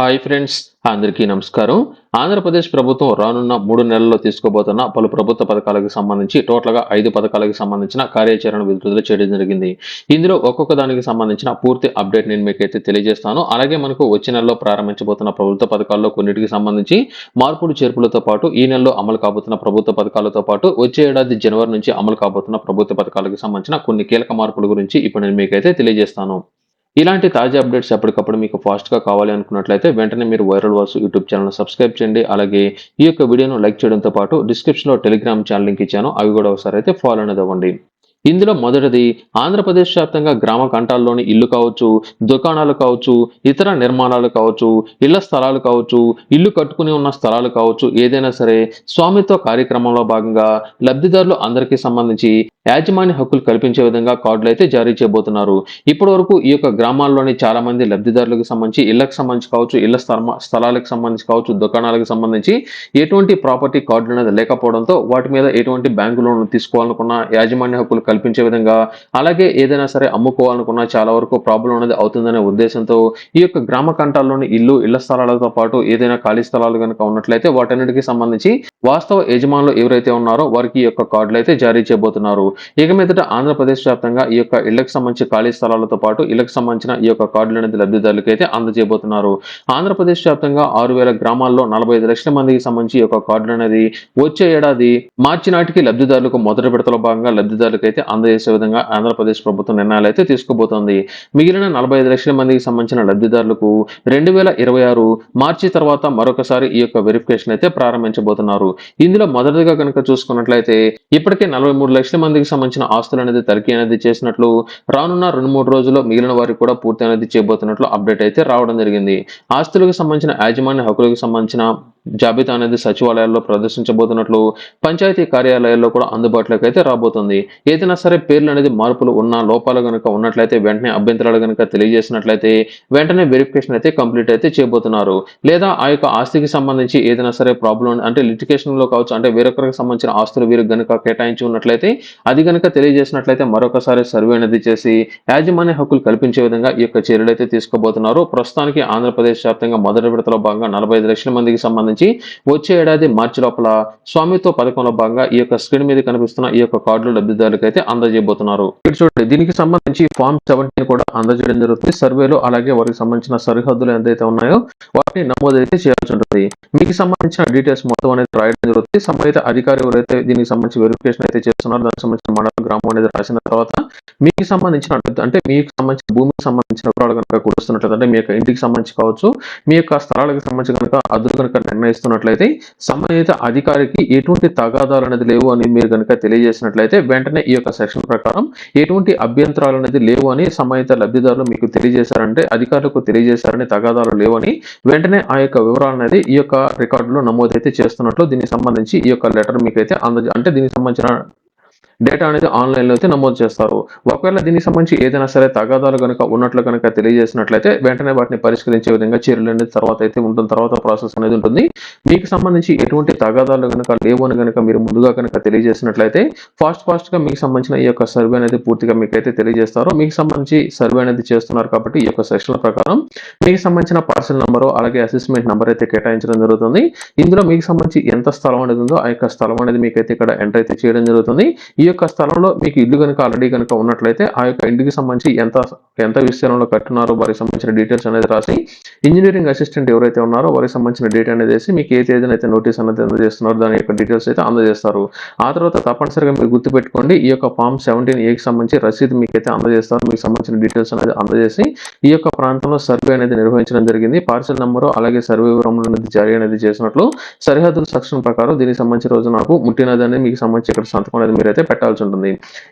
Hi friends అందరికీ నమస్కారం. ఆంధ్రప్రదేశ్ ప్రభుత్వం రానున్న మూడు నెలల్లో తీసుకోబోతున్న పలు ప్రభుత్వ పథకాలకు సంబంధించి టోటల్గా ఐదు పథకాలకు సంబంధించిన కార్యాచరణ విడుదల చేయడం జరిగింది. ఇందులో ఒక్కొక్క దానికి సంబంధించిన పూర్తి అప్డేట్ నేను మీకైతే తెలియజేస్తాను. అలాగే మనకు వచ్చే నెలలో ప్రారంభించబోతున్న ప్రభుత్వ పథకాల్లో కొన్నిటికి సంబంధించి మార్పులు చేర్పులతో పాటు ఈ నెలలో అమలు కాబోతున్న ప్రభుత్వ పథకాలతో పాటు వచ్చే ఏడాది జనవరి నుంచి అమలు కాబోతున్న ప్రభుత్వ పథకాలకు సంబంధించిన కొన్ని కీలక మార్పుల గురించి ఇప్పుడు నేను మీకైతే తెలియజేస్తాను. ఇలాంటి తాజా అప్డేట్స్ ఎప్పటికప్పుడు మీకు ఫాస్ట్గా కావాలి అనుకున్నట్లయితే వెంటనే మీరు viral Vasu YouTube channel subscribe చేయండి. అలాగే ఈ యొక్క వీడియోను లైక్ చేయడంతో పాటు డిస్క్రిప్షన్లో టెలిగ్రామ్ ఛానల్ లింక్ ఇచ్చాను. అవి కూడా ఒకసారి అయితే ఫాలో అనేది అవ్వండి. ఇందులో మొదటిది ఆంధ్రప్రదేశ్ వ్యాప్తంగా గ్రామ కంఠాల్లోని ఇల్లు కావచ్చు దుకాణాలు కావచ్చు ఇతర నిర్మాణాలు కావచ్చు ఇళ్ళ స్థలాలు కావచ్చు ఇల్లు కట్టుకుని ఉన్న స్థలాలు కావచ్చు ఏదైనా సరే స్వామిత్వ కార్యక్రమంలో భాగంగా లబ్ధిదారులు అందరికీ సంబంధించి యాజమాన్య హక్కులు కల్పించే విధంగా కార్డులు అయితే జారీ చేయబోతున్నారు. ఇప్పటి వరకు ఈ యొక్క గ్రామాల్లోని చాలా మంది లబ్ధిదారులకు సంబంధించి ఇళ్ళకు సంబంధించి కావచ్చు ఇళ్ళ స్థలాలకు సంబంధించి కావచ్చు దుకాణాలకు సంబంధించి ఎటువంటి ప్రాపర్టీ కార్డులు అనేది లేకపోవడంతో వాటి మీద ఎటువంటి బ్యాంకు లోన్ తీసుకోవాలనుకున్న యాజమాన్య హక్కులు కల్పించే విధంగా అలాగే ఏదైనా సరే అమ్ముకోవాలనుకున్నా చాలా వరకు ప్రాబ్లం అనేది అవుతుందనే ఉద్దేశంతో ఈ యొక్క గ్రామ కంఠాల్లోని ఇల్లు ఇళ్ళ స్థలాలతో పాటు ఏదైనా ఖాళీ స్థలాలు కనుక ఉన్నట్లయితే వాటన్నిటికీ సంబంధించి వాస్తవ యజమానులు ఎవరైతే ఉన్నారో వారికి ఈ యొక్క కార్డులు అయితే జారీ చేయబోతున్నారు. ఇక మీదట ఆంధ్రప్రదేశ్ వ్యాప్తంగా ఈ యొక్క ఇళ్ళకు సంబంధించి ఖాళీ స్థలాలతో పాటు ఇళ్ళకు సంబంధించిన ఈ యొక్క కార్డులు అనేది లబ్ధిదారులకు అయితే అందజేయబోతున్నారు. ఆంధ్రప్రదేశ్ వ్యాప్తంగా ఆరు వేల గ్రామాల్లో నలభై ఐదు లక్షల మందికి సంబంధించి ఈ యొక్క కార్డులు అనేది వచ్చే ఏడాది మార్చి నాటికి లబ్ధిదారులకు మొదటి విడతలో భాగంగా లబ్ధిదారులకు అయితే అందజేసే విధంగా ఆంధ్రప్రదేశ్ ప్రభుత్వం నిర్ణయాలు అయితే తీసుకోబోతోంది మిగిలిన నలభై ఐదు లక్షల మందికి సంబంధించిన లబ్ధిదారులకు రెండు వేల ఇరవై ఆరు మార్చి తర్వాత మరొకసారి ఈ యొక్క వెరిఫికేషన్ అయితే ప్రారంభించబోతున్నారు. ఇందులో మొదటిగా కనుక చూసుకున్నట్లయితే ఇప్పటికే నలభై మూడు లక్షల మందికి సంబంధించిన ఆస్తులు అనేది తనిఖీ అనేది చేసినట్లు రానున్న రెండు మూడు రోజుల్లో మిగిలిన వారికి కూడా పూర్తి అనేది చేయబోతున్నట్లు అప్డేట్ అయితే రావడం జరిగింది. ఆస్తులకు సంబంధించిన యాజమాన్య హక్కులకు సంబంధించిన జాబితా అనేది సచివాలయాల్లో ప్రదర్శించబోతున్నట్లు పంచాయతీ కార్యాలయాల్లో కూడా అందుబాటులోకి అయితే రాబోతుంది. ఏదైనా సరే పేర్లు అనేది మార్పులు ఉన్న లోపాలు కనుక ఉన్నట్లయితే వెంటనే అభ్యంతరాలు కనుక తెలియజేసినట్లయితే వెంటనే వెరిఫికేషన్ అయితే కంప్లీట్ అయితే చేయబోతున్నారు. లేదా ఆ యొక్క ఆస్తికి సంబంధించి ఏదైనా సరే ప్రాబ్లం అంటే లిటికేషన్ లో కావచ్చు అంటే వేరొకరికి సంబంధించిన ఆస్తులు వీరికి గనుక కేటాయించి ఉన్నట్లయితే అది కనుక తెలియజేసినట్లయితే మరొకసారి సర్వే అనేది చేసి యాజమాన్య హక్కులు కల్పించే విధంగా ఈ యొక్క చర్యలు అయితే తీసుకోబోతున్నారు. ప్రస్తుతానికి ఆంధ్రప్రదేశ్ వ్యాప్తంగా మొదటి విడతలో భాగంగా నలభై ఐదు లక్షల మందికి సంబంధించి వచ్చే ఏడాది మార్చి లోపల స్వామిత్వ పథకంలో భాగంగా ఈ యొక్క స్క్రీన్ మీద కనిపిస్తున్న ఈ యొక్క కార్డులు లబ్ధిదారులకు అయితే అందజేయబోతున్నారు. ఇక్కడ చూడండి దీనికి సంబంధించి ఫామ్ సెవెంటీన్ కూడా అందజేయడం జరుగుతుంది. సర్వేలు అలాగే వారికి సంబంధించిన సరిహద్దులు ఎంతైతే ఉన్నాయో వాటిని నమోదు అయితే చేయాల్సి ఉంటుంది. మీకు సంబంధించిన డీటెయిల్స్ మొత్తం అనేది రాయడం జరుగుతుంది సంబంధిత అధికారి ఎవరైతే దీనికి సంబంధించి వెరిఫికేషన్ అయితే చేస్తున్నారో దానికి సంబంధించిన మండలం గ్రామం అనేది రాసిన తర్వాత మీకు సంబంధించిన అంటే మీకు సంబంధించిన భూమికి సంబంధించిన వివరాలు కనుక కూడుస్తున్నట్లయితే అంటే మీ యొక్క ఇంటికి సంబంధించి కావచ్చు మీ యొక్క స్థలాలకు సంబంధించి కనుక అదును కనుక నిర్ణయిస్తున్నట్లయితే సంబంధిత అధికారికి ఎటువంటి తగాదాలు అనేది లేవు అని మీరు కనుక తెలియజేసినట్లయితే వెంటనే ఈ యొక్క సెక్షన్ ప్రకారం ఎటువంటి అభ్యంతరాలు అనేది లేవు అని సంబంధిత లబ్ధిదారులు మీకు తెలియజేశారంటే అధికారులకు తెలియజేశారని తగాదాలు లేవని వెంటనే ఆ యొక్క వివరాలు అనేది ఈ యొక్క రికార్డులో నమోదైతే చేస్తున్నట్లు దీనికి సంబంధించి ఈ యొక్క లెటర్ మీకైతే అంద అంటే దీనికి సంబంధించిన డేటా అనేది ఆన్లైన్లో అయితే నమోదు చేస్తారు. ఒకవేళ దీనికి సంబంధించి ఏదైనా సరే తగాదాలు కనుక ఉన్నట్లు కనుక తెలియజేసినట్లయితే వెంటనే వాటిని పరిష్కరించే విధంగా చర్యలు అనేది తర్వాత అయితే ఉంటుంది. తర్వాత ప్రాసెస్ అనేది ఉంటుంది. మీకు సంబంధించి ఎటువంటి తగాదాలు కనుక లేవు అని కనుక మీరు ముందుగా కనుక తెలియజేసినట్లయితే ఫాస్ట్ ఫాస్ట్గా మీకు సంబంధించిన ఈ యొక్క సర్వే అనేది పూర్తిగా మీకైతే తెలియజేస్తారు. మీకు సంబంధించి సర్వే అనేది చేస్తున్నారు కాబట్టి ఈ యొక్క సెషన్ల ప్రకారం మీకు సంబంధించిన పార్సల్ నెంబరు అలాగే అసెస్మెంట్ నెంబర్ అయితే కేటాయించడం జరుగుతుంది. ఇందులో మీకు సంబంధించి ఎంత స్థలం అనేది ఉందో ఆ యొక్క స్థలం అనేది మీకైతే ఇక్కడ ఎంటర్ అయితే చేయడం జరుగుతుంది. ఈ యొక్క స్థలంలో మీకు ఇల్లు కనుక ఆల్రెడీ కనుక ఉన్నట్లయితే ఆ యొక్క ఇంటికి సంబంధించి ఎంత ఎంత విస్తీర్ణంలో కట్టున్నారో వారికి సంబంధించిన డీటెయిల్స్ అనేది రాసి ఇంజనీరింగ్ అసిస్టెంట్ ఎవరైతే ఉన్నారో వారికి సంబంధించిన డేట్ అనేది వేసి మీకు ఏ తేదీన అయితే నోటీస్ అనేది అందజేస్తున్నారో దాని యొక్క డీటెయిల్స్ అయితే అందజేస్తారు. ఆ తర్వాత తప్పనిసరిగా మీరు గుర్తుపెట్టుకోండి ఈ యొక్క ఫామ్ సెవెంటీన్ ఏకి సంబంధించి రసీదు మీకైతే అందజేస్తారు మీకు సంబంధించిన డీటెయిల్స్ అనేది అందజేసి ఈ యొక్క ప్రాంతంలో సర్వే అనేది నిర్వహించడం జరిగింది. పార్సల్ నెంబరు అలాగే సర్వే వివరములు అనేది జారీ అనేది చేసినట్లు సరిహద్దుల సెక్షన్ ప్రకారం దీనికి సంబంధించిన రోజు నాకు ముట్టినది అనేది మీకు సంబంధించి ఇక్కడ సంతకం అనేది మీరైతే పెట్టాల్సి ఉంటుంది.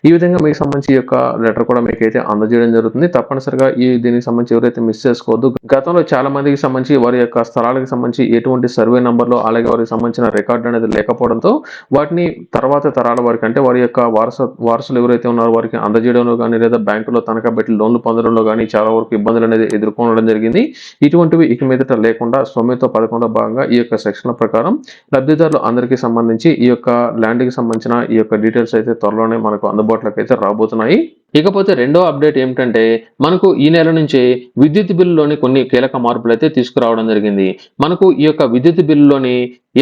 ఈ విధంగా మీకు సంబంధించి యొక్క లెటర్ కూడా మీకు అయితే అందజేయడం జరుగుతుంది. తప్పనిసరిగా ఈ దీనికి సంబంధించి ఎవరైతే మిస్ చేసుకోవద్దు గతంలో చాలా మందికి సంబంధించి వారి యొక్క స్థలాలకు సంబంధించి ఎటువంటి సర్వే నంబర్లు అలాగే వారికి సంబంధించిన రికార్డు అనేది లేకపోవడంతో వాటిని తర్వాత తరాల వారికి అంటే వారి యొక్క వారస వారసులు ఎవరైతే ఉన్నారో వారికి అందజేయడంలో కానీ లేదా బ్యాంకులో తనఖా పెట్టి లోన్లు పొందడంలో కానీ చాలా వరకు ఇబ్బందులు అనేది ఎదుర్కొనడం జరిగింది. ఇటువంటివి ఇక మీదట లేకుండా స్వమితో పథకంలో భాగంగా ఈ యొక్క సెక్షన్ల ప్రకారం లబ్ధిదారులు అందరికీ సంబంధించి ఈ యొక్క ల్యాండ్కి సంబంధించిన ఈ యొక్క డీటెయిల్స్ అయితే త్వరలోనే మనకు అందుబాటులోకి అయితే రాబోతున్నాయి. ఇకపోతే రెండో అప్డేట్ ఏమిటంటే మనకు ఈ నెల నుంచే విద్యుత్ బిల్లులోని కొన్ని కీలక మార్పులు అయితే తీసుకురావడం జరిగింది. మనకు ఈ యొక్క విద్యుత్ బిల్లులోని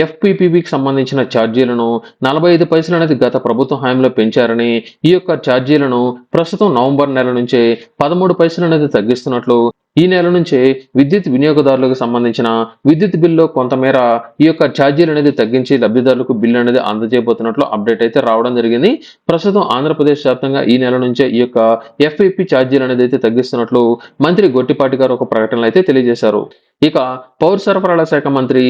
ఎఫ్పిపిబికి సంబంధించిన ఛార్జీలను నలభై ఐదు పైసలు అనేది గత ప్రభుత్వ హామీలో పెంచారని ఈ యొక్క ఛార్జీలను ప్రస్తుతం నవంబర్ నెల నుంచే పదమూడు పైసలు అనేది తగ్గిస్తున్నట్లు ఈ నెల నుంచే విద్యుత్ వినియోగదారులకు సంబంధించిన విద్యుత్ బిల్లు కొంతమేర ఈ యొక్క ఛార్జీలు అనేది తగ్గించి లబ్ధిదారులకు బిల్లు అనేది అందజేయబోతున్నట్లు అప్డేట్ అయితే రావడం జరిగింది. ప్రస్తుతం ఆంధ్రప్రదేశ్ వ్యాప్తంగా ఈ నెల నుంచే ఈ యొక్క ఎఫ్ఐపి ఛార్జీలు అనేది అయితే తగ్గిస్తున్నట్లు మంత్రి గొట్టిపాటి గారు ఒక ప్రకటనలో అయితే తెలియజేశారు. ఇక పౌర సరఫరాల శాఖ మంత్రి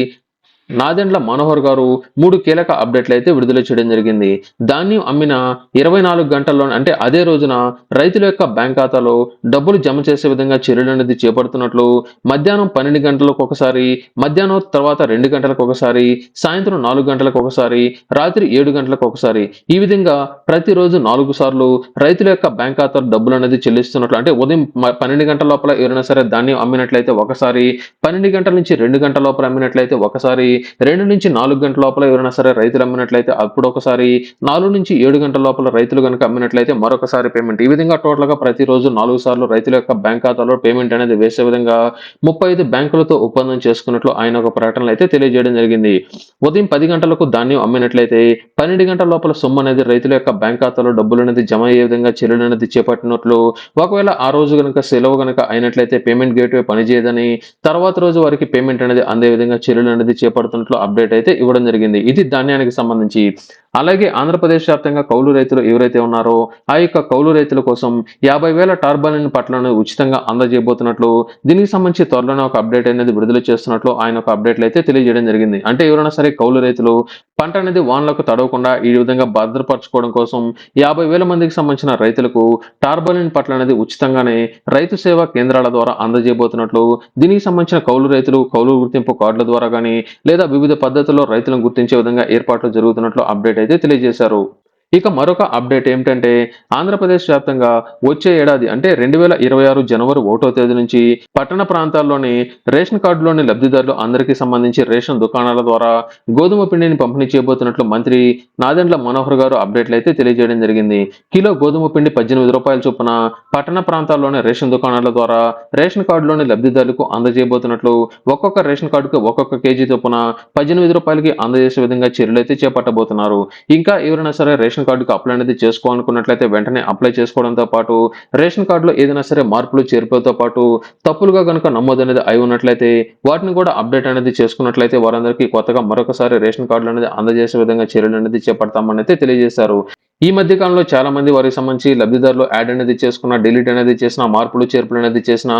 నాదెండ్ల మనోహర్ గారు మూడు కీలక అప్డేట్లు అయితే విడుదల చేయడం జరిగింది. ధాన్యం అమ్మిన ఇరవై నాలుగు గంటల్లో అంటే అదే రోజున రైతుల యొక్క బ్యాంక్ ఖాతాలో డబ్బులు జమ చేసే విధంగా చర్యలు అనేది చేపడుతున్నట్లు మధ్యాహ్నం పన్నెండు గంటలకు ఒకసారి మధ్యాహ్నం తర్వాత రెండు గంటలకు ఒకసారి సాయంత్రం నాలుగు గంటలకు ఒకసారి రాత్రి ఏడు గంటలకు ఒకసారి. ఈ విధంగా ప్రతిరోజు నాలుగు సార్లు రైతుల యొక్క బ్యాంక్ ఖాతాలో డబ్బులు అనేది చెల్లిస్తున్నట్లు అంటే ఉదయం పన్నెండు గంటల లోపల ఎవరైనా సరే ధాన్యం అమ్మినట్లయితే ఒకసారి పన్నెండు గంటల నుంచి రెండు గంటల లోపల అమ్మినట్లయితే ఒకసారి రెండు నుంచి నాలుగు గంటల లోపల ఎవరైనా సరే రైతులు అమ్మినట్లయితే అప్పుడు ఒకసారి నాలుగు నుంచి ఏడు గంటల లోపల రైతులు కనుక అమ్మినట్లయితే మరొకసారి పేమెంట్ ఈ విధంగా టోటల్గా ప్రతిరోజు నాలుగు సార్లు రైతుల యొక్క బ్యాంక్ ఖాతాలో పేమెంట్ అనేది వేసే విధంగా ముప్పై ఐదు బ్యాంకులతో ఒప్పందం చేసుకున్నట్లు ఆయన ఒక ప్రకటనలో అయితే తెలియజేయడం జరిగింది. ఉదయం పది గంటలకు ధాన్యం అమ్మినట్లయితే పన్నెండు గంటల లోపల సొమ్ము అనేది రైతుల యొక్క బ్యాంక్ ఖాతాలో డబ్బులు అనేది జమ అయ్యే విధంగా చర్యలు అనేది చేపట్టినట్లు ఒకవేళ ఆ రోజు కనుక సెలవు కనుక అయినట్లయితే పేమెంట్ గేట్వే పనిచేయదని తర్వాత రోజు వారికి పేమెంట్ అనేది అందే విధంగా చర్యలు అనేది చేపడుతున్నట్లు అప్డేట్ అయితే ఇవ్వడం జరిగింది. ఇది ధాన్యానికి సంబంధించి. అలాగే ఆంధ్రప్రదేశ్ వ్యాప్తంగా కౌలు రైతులు ఎవరైతే ఉన్నారో ఆ యొక్క కౌలు రైతుల కోసం యాభై వేల టార్బాలిన్ పట్లను ఉచితంగా అందజేయబోతున్నట్లు దీనికి సంబంధించి త్వరలోనే ఒక అప్డేట్ అనేది విడుదల చేస్తున్నట్లు ఆయన ఒక అప్డేట్లు అయితే తెలియజేయడం జరిగింది. అంటే ఎవరైనా సరే కౌలు రైతులు పంట అనేది వానలకు తడవకుండా ఈ విధంగా భద్రపరచుకోవడం కోసం యాభై వేల మందికి సంబంధించిన రైతులకు టార్బలిన్ పట్ల అనేది ఉచితంగానే రైతు సేవా కేంద్రాల ద్వారా అందజేయబోతున్నట్లు దీనికి సంబంధించిన కౌలు రైతులు కౌలు గుర్తింపు కార్డుల ద్వారా కానీ లేదా వివిధ పద్ధతుల్లో రైతులను గుర్తించే విధంగా ఏర్పాట్లు జరుగుతున్నట్లు అప్డేట్ అయితే తెలియజేశారు. ఇక మరొక అప్డేట్ ఏమిటంటే ఆంధ్రప్రదేశ్ వ్యాప్తంగా వచ్చే ఏడాది అంటే రెండు వేల ఇరవై ఆరు జనవరి ఒకటో తేదీ నుంచి పట్టణ ప్రాంతాల్లోని రేషన్ కార్డులోని లబ్ధిదారులు అందరికీ సంబంధించి రేషన్ దుకాణాల ద్వారా గోధుమ పిండిని పంపిణీ చేయబోతున్నట్లు మంత్రి నాదెండ్ల మనోహర్ గారు అప్డేట్లు అయితే తెలియజేయడం జరిగింది. కిలో గోధుమ పిండి పద్దెనిమిది రూపాయల చొప్పున పట్టణ ప్రాంతాల్లోని రేషన్ దుకాణాల ద్వారా రేషన్ కార్డులోని లబ్ధిదారులకు అందజేయబోతున్నట్లు ఒక్కొక్క రేషన్ కార్డుకు ఒక్కొక్క కేజీ చొప్పున పద్దెనిమిది రూపాయలకి అందజేసే విధంగా చర్యలు అయితే చేపట్టబోతున్నారు. ఇంకా ఎవరైనా సరే రేషన్ రేషన్ కార్డుకు అప్లై అనేది చేసుకోవాలనుకున్నట్లయితే వెంటనే అప్లై చేసుకోవడంతో పాటు రేషన్ కార్డులో ఏదైనా సరే మార్పులు చేర్పులతో పాటు తప్పులుగా కనుక నమోదు అనేది అయి ఉన్నట్లయితే వాటిని కూడా అప్డేట్ అనేది చేసుకున్నట్లయితే వారందరికీ కొత్తగా మరొకసారి రేషన్ కార్డులు అనేది అందజేసే విధంగా చర్యలు అనేది చేపడతామని అయితే తెలియజేశారు. ఈ మధ్య కాలంలో చాలా మంది వారికి సంబంధించి లబ్ధిదారులు యాడ్ అనేది చేసుకున్న డిలీట్ అనేది చేసిన మార్పులు చేర్పులు అనేది చేసిన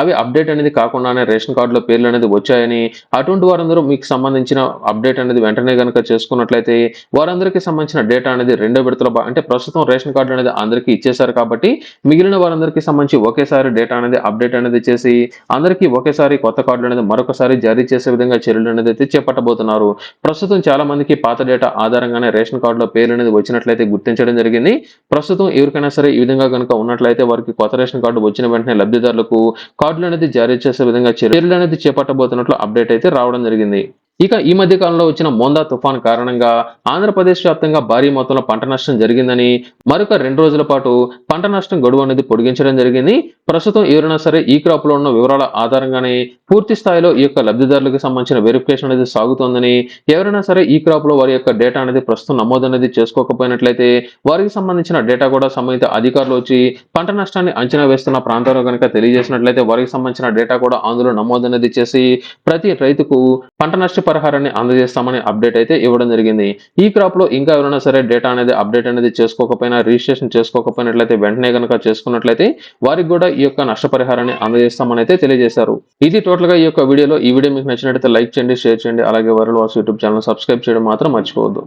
అవి అప్డేట్ అనేది కాకుండానే రేషన్ కార్డులో పేర్లు అనేది వచ్చాయని అటువంటి వారందరూ మీకు సంబంధించిన అప్డేట్ అనేది వెంటనే కనుక చేసుకున్నట్లయితే వారందరికీ సంబంధించిన డేటా అనేది రెండో విడతలో అంటే ప్రస్తుతం రేషన్ కార్డు అనేది అందరికీ ఇచ్చేశారు కాబట్టి మిగిలిన వారందరికీ సంబంధించి ఒకేసారి డేటా అనేది అప్డేట్ అనేది చేసి అందరికీ ఒకేసారి కొత్త కార్డులు అనేది మరొకసారి జారీ చేసే విధంగా చర్యలు అనేది అయితే చేపట్టబోతున్నారు. ప్రస్తుతం చాలా మందికి పాత డేటా ఆధారంగానే రేషన్ కార్డులో పేర్లు అనేది వచ్చినట్లయితే గుర్తించడం జరిగింది. ప్రస్తుతం ఎవరికైనా సరే ఈ విధంగా కనుక ఉన్నట్లయితే వారికి కొత్త రేషన్ కార్డు వచ్చిన వెంటనే లబ్ధిదారులకు కార్డులు అనేది జారీ చేసే విధంగా చర్యలు అనేది చేపట్టబోతున్నట్లు అప్డేట్ అయితే రావడం జరిగింది. ఇక ఈ మధ్య కాలంలో వచ్చిన మోందా తుఫాన్ కారణంగా ఆంధ్రప్రదేశ్ వ్యాప్తంగా భారీ మొత్తంలో పంట నష్టం జరిగిందని మరొక రెండు రోజుల పాటు పంట నష్టం గడువు అనేది పొడిగించడం జరిగింది. ప్రస్తుతం ఎవరైనా సరే ఈ క్రాప్లో ఉన్న వివరాల ఆధారంగానే పూర్తి స్థాయిలో ఈ యొక్క లబ్ధిదారులకు సంబంధించిన వెరిఫికేషన్ అనేది సాగుతోందని ఎవరైనా సరే ఈ క్రాప్లో వారి యొక్క డేటా అనేది ప్రస్తుతం నమోదు అనేది చేసుకోకపోయినట్లయితే వారికి సంబంధించిన డేటా కూడా సంబంధిత అధికారులు వచ్చి పంట నష్టాన్ని అంచనా వేస్తున్న ప్రాంతంలో కనుక తెలియజేసినట్లయితే వారికి సంబంధించిన డేటా కూడా అందులో నమోదు అనేది చేసి ప్రతి రైతుకు పంట నష్ట పరిహారాన్ని అందజేస్తామని అప్డేట్ అయితే ఇవ్వడం జరిగింది. ఈ క్రాప్లో ఇంకా ఎవరైనా సరే డేటా అనేది అప్డేట్ అనేది చేసుకోకపోయినా రిజిస్ట్రేషన్ చేసుకోకపోయినట్లయితే వెంటనే కనుక చేసుకున్నట్లయితే వారికి కూడా ఈ యొక్క నష్టపరిహారాన్ని అందజేస్తామని అయితే తెలియజేశారు. ఇది టోటల్గా ఈ యొక్క వీడియోలో ఈ వీడియో మీకు నచ్చినట్లయితే లైక్ చేయండి షేర్ చేయండి. అలాగే world Vasu YouTube channel subscribe చేయడం మాత్రం మర్చిపోవద్దు.